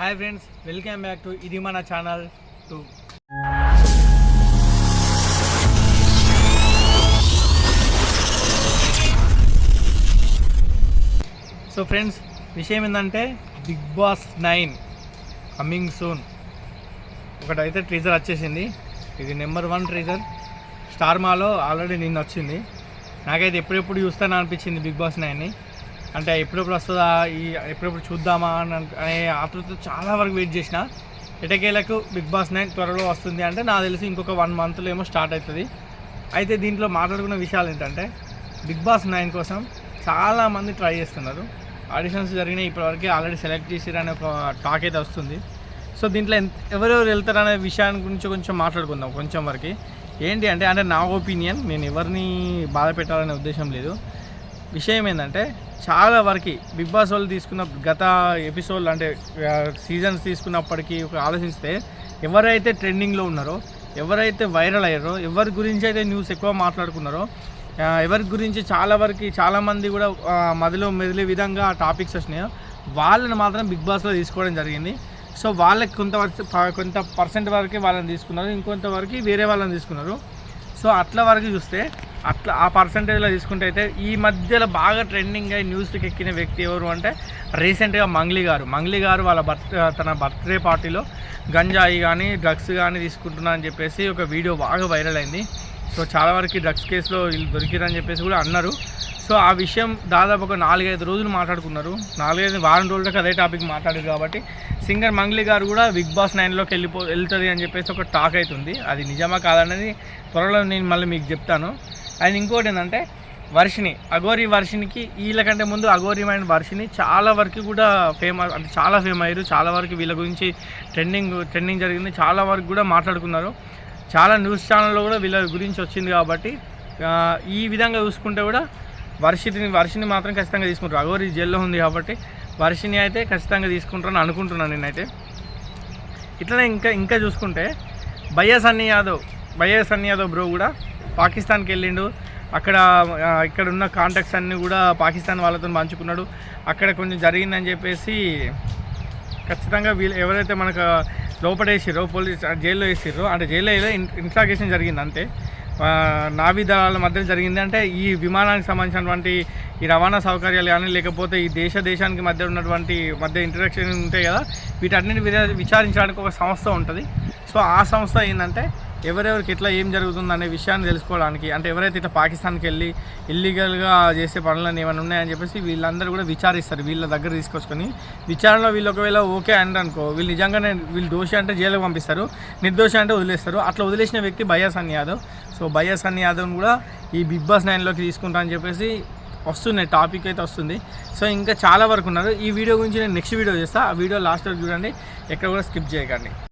Hi friends welcome back to ఇది మన channel to so friends విషయం ఏంటంటే Bigg Boss nine coming soon ఒకటైతే ట్రీజర్ వచ్చేసింది. ఇది నెంబర్ వన్ ట్రీజర్ స్టార్ మాలో ఆల్రెడీ నిన్న వచ్చింది నాకైతే ఎప్పుడెప్పుడు చూస్తాను అనిపించింది బిగ్ బాస్ నైన్ని అంటే ఎప్పుడెప్పుడు వస్తుందా ఈ ఎప్పుడెప్పుడు చూద్దామా అని అనే ఆతృత చాలా వరకు వెయిట్ చేసిన. ఎటకేలకు బిగ్ బాస్ నైన్ త్వరలో వస్తుంది అంటే నాకు తెలిసి ఇంకొక వన్ మంత్లో ఏమో స్టార్ట్ అవుతుంది అయితే దీంట్లో మాట్లాడుకున్న విషయాలు ఏంటంటే బిగ్ బాస్ నైన్ కోసం చాలామంది ట్రై చేస్తున్నారు. ఆడిషన్స్ జరిగినాయి ఇప్పటివరకు ఆల్రెడీ సెలెక్ట్ చేసిరనే అనే ఒక టాక్ అయితే వస్తుంది. సో దీంట్లో ఎంత ఎవరెవరు వెళ్తారనే విషయాన్ని గురించి కొంచెం మాట్లాడుకుందాం కొంచెం వరకు. ఏంటి అంటే అంటే నా ఒపీనియన్ నేను ఎవరిని బాధ పెట్టాలనే ఉద్దేశం లేదు. విషయం ఏంటంటే చాలా వరకు బిగ్ బాస్ వాళ్ళు తీసుకున్న గత ఎపిసోడ్ అంటే సీజన్స్ తీసుకున్నప్పటికీ ఒక ఆలోచిస్తే ఎవరైతే ట్రెండింగ్లో ఉన్నారో ఎవరైతే వైరల్ అయ్యారో ఎవరి గురించి అయితే న్యూస్ ఎక్కువ మాట్లాడుకున్నారో ఎవరి గురించి చాలా వరకు చాలామంది కూడా మదిలో మెదిలే విధంగా టాపిక్స్ వచ్చినాయో వాళ్ళని మాత్రం బిగ్ బాస్లో తీసుకోవడం జరిగింది. సో వాళ్ళకి కొంత వరకు- కొంత పర్సెంట్ వరకే వాళ్ళని తీసుకున్నారు ఇంకొంత వరకు వేరే వాళ్ళని తీసుకున్నారు. సో అట్లా వరకు చూస్తే అట్లా ఆ పర్సంటేజ్లో తీసుకుంటే అయితే ఈ మధ్యలో బాగా ట్రెండింగ్ అయి న్యూస్కి ఎక్కిన వ్యక్తి ఎవరు అంటే రీసెంట్గా మంగ్లీ గారు. మంగ్లీ గారు వాళ్ళ బర్త్ తన బర్త్డే పార్టీలో గంజాయి కానీ డ్రగ్స్ కానీ తీసుకుంటున్నా అని చెప్పేసి ఒక వీడియో బాగా వైరల్ అయింది. సో చాలా వరకు డ్రగ్స్ కేసులో వీళ్ళు దొరికిరని చెప్పేసి కూడా అన్నారు. సో ఆ విషయం దాదాపు ఒక నాలుగైదు రోజులు మాట్లాడుకున్నారు. నాలుగైదు వారం రోజులకు అదే టాపిక్ మాట్లాడారు కాబట్టి సింగర్ మంగ్లీ గారు కూడా బిగ్ బాస్ నైన్లోకి వెళ్ళిపో వెళ్తుంది అని చెప్పేసి ఒక టాక్ అవుతుంది అది నిజమా కాదనేది త్వరలో నేను మళ్ళీ మీకు చెప్తాను. అండ్ ఇంకోటి ఏంటంటే వర్షిని అఘోరి వర్షినికి వీళ్ళకంటే ముందు అఘోరి అండ్ వర్షిని చాలా వరకు కూడా ఫేమస్ అంటే చాలా ఫేమ్ అయ్యారు చాలా వరకు వీళ్ళ గురించి ట్రెండింగ్ ట్రెండింగ్ జరిగింది. చాలా వరకు కూడా మాట్లాడుకున్నారు. చాలా న్యూస్ ఛానల్లో కూడా వీళ్ళ గురించి వచ్చింది కాబట్టి ఈ విధంగా చూసుకుంటే కూడా వర్షిని వర్షిని మాత్రం ఖచ్చితంగా తీసుకుంటారు. అఘోరి జైల్లో ఉంది కాబట్టి వర్షిని అయితే ఖచ్చితంగా తీసుకుంటారని అనుకుంటున్నాను నేనైతే. ఇట్లనే ఇంకా ఇంకా చూసుకుంటే బయ్యా సన్నీ యాదవ్ బయ్యా సన్నీ యాదవ్ బ్రో కూడా పాకిస్తాన్కి వెళ్ళిండు అక్కడ ఇక్కడ ఉన్న కాంటాక్ట్స్ అన్నీ కూడా పాకిస్తాన్ వాళ్ళతో పంచుకున్నాడు. అక్కడ కొంచెం జరిగిందని చెప్పేసి ఖచ్చితంగా వీళ్ళు ఎవరైతే మనకు లోపడేసిరో పోలీస్ జైల్లో వేసిర్రో అంటే జైల్లో ఏదో ఇన్ఫ్లాగేషన్ జరిగింది అంతే. ఆ, నావీ దళాల మధ్య జరిగింది అంటే ఈ విమానానికి సంబంధించినటువంటి ఈ రవాణా సౌకర్యాలు కానీ లేకపోతే ఈ దేశ దేశానికి మధ్య ఉన్నటువంటి మధ్య ఇంటరాక్షన్ ఉంటాయి కదా వీటన్నిటి విచారించడానికి ఒక సంస్థ ఉంటుంది. సో ఆ సంస్థ ఏంటంటే ఎవరెవరికి ఎట్లా ఏం జరుగుతుంది అనే విషయాన్ని తెలుసుకోవడానికి అంటే ఎవరైతే ఇట్లా పాకిస్తాన్కి వెళ్ళి ఇల్లీగల్గా చేసే పనులను ఏమైనా ఉన్నాయని చెప్పేసి వీళ్ళందరూ కూడా విచారిస్తారు వీళ్ళ దగ్గర తీసుకొచ్చుకొని. విచారణలో వీళ్ళు ఒకవేళ ఓకే అండ్ అనుకో వీళ్ళు నిజంగానే వీళ్ళు దోషి అంటే జైలుకు పంపిస్తారు నిర్దోషి అంటే వదిలేస్తారు. అట్లా వదిలేసిన వ్యక్తి బయ్యా అని యాదవ్. సో బయ్యా అని యాదవ్ని కూడా ఈ బిగ్ బాస్ నైన్లోకి తీసుకుంటా అని చెప్పేసి వస్తున్నాయి టాపిక్ అయితే వస్తుంది. సో ఇంకా చాలా వరకు ఉన్నారు. ఈ వీడియో గురించి నేను నెక్స్ట్ వీడియో చేస్తాను ఆ వీడియో లాస్ట్ వరకు చూడండి. ఎక్కడ కూడా స్కిప్ చేయకండి.